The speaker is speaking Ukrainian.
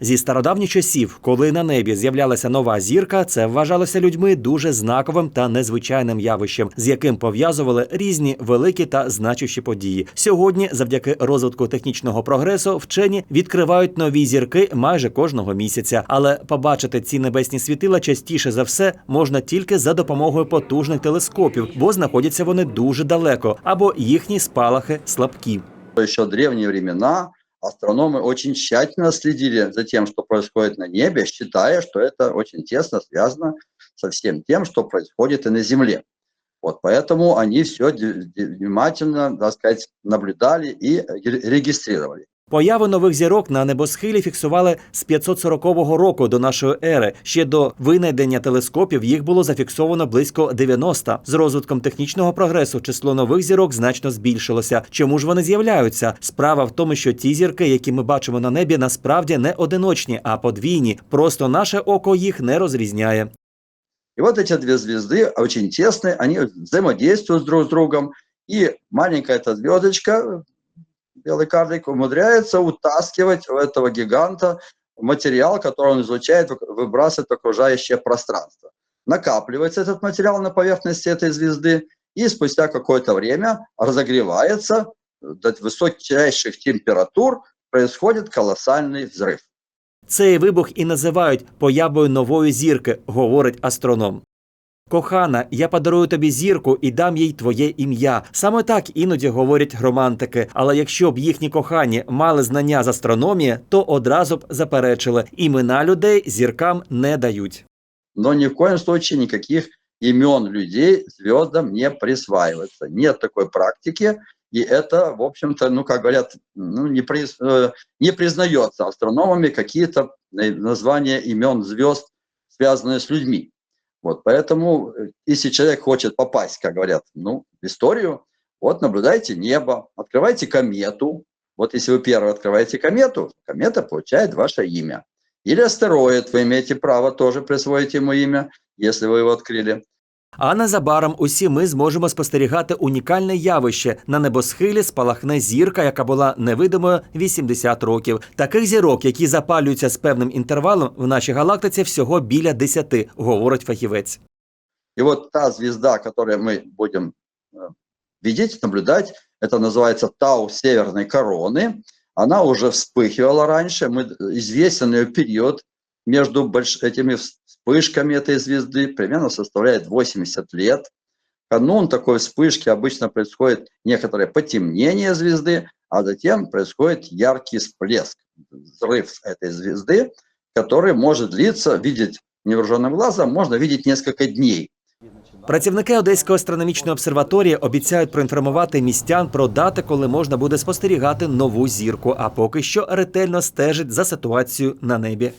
Зі стародавніх часів, коли на небі з'являлася нова зірка, це вважалося людьми дуже знаковим та незвичайним явищем, з яким пов'язували різні великі та значущі події. Сьогодні, завдяки розвитку технічного прогресу, вчені відкривають нові зірки майже кожного місяця. Але побачити ці небесні світила частіше за все можна тільки за допомогою потужних телескопів, бо знаходяться вони дуже далеко, або їхні спалахи слабкі. еще в древние времена астрономы очень тщательно следили за тем, что происходит на небе, считая, что это очень тесно связано со всем тем, что происходит и на Земле. Вот поэтому они все внимательно, так сказать, наблюдали и ре- регистрировали. Появу нових зірок на небосхилі фіксували з 540 року до нашої ери. Ще до винайдення телескопів їх було зафіксовано близько 90. З розвитком технічного прогресу число нових зірок значно збільшилося. Чому ж вони з'являються? Справа в тому, що ті зірки, які ми бачимо на небі, насправді не одиночні, а подвійні. Просто наше око їх не розрізняє. И вот эти две звезды очень тесные, они взаимодействуют друг с другом, и маленькая эта звездочка, белый карлик, умудряется утаскивать у этого гиганта материал, который он излучает, вы- выбрасывает в окружающее пространство. Накапливается этот материал на поверхности этой звезды, и спустя какое-то время разогревается до высочайших температур, происходит колоссальный взрыв. Цей вибух і називають появою нової зірки, говорить астроном. Кохана, я подарую тобі зірку і дам їй твоє ім'я. Саме так іноді говорять романтики. Але якщо б їхні кохані мали знання з астрономії, то одразу б заперечили імена людей зіркам не дають. но ни в коем случае никаких имен людей звездам не присваивается. Нет такой практики, и это, в общем-то, ну, как говорят, ну, не, приз- э, не признается астрономами какие-то э, названия имен звезд, связанные с людьми. Вот, поэтому, э, если человек хочет попасть, как говорят, ну, в историю, вот наблюдайте небо, открывайте комету. Вот если вы первый открываете комету, комета получает ваше имя. Или астероид, вы имеете право тоже присвоить ему имя, если вы его открыли. А незабаром усі ми зможемо спостерігати унікальне явище. На небосхилі спалахне зірка, яка була невидимою 80 років. Таких зірок, які запалюються з певним інтервалом, в нашій галактиці всього біля 10, говорить фахівець. И вот та звезда, которую мы будем э, видеть, наблюдать, это называется Тау Северной Короны. Она уже вспыхивала раньше, мы, известен ее период между больш- этими вспышками этой звезды, примерно составляет 80 лет. Канун такой вспышки обычно происходит некоторое потемнение звезды, а затем происходит яркий всплеск, взрыв этой звезды, который может длиться, видеть невооруженным глазом, можно видеть несколько дней. Працівники Одеської астрономічної обсерваторії обіцяють проінформувати містян про дати, коли можна буде спостерігати нову зірку. А поки що ретельно стежить за ситуацією на небі.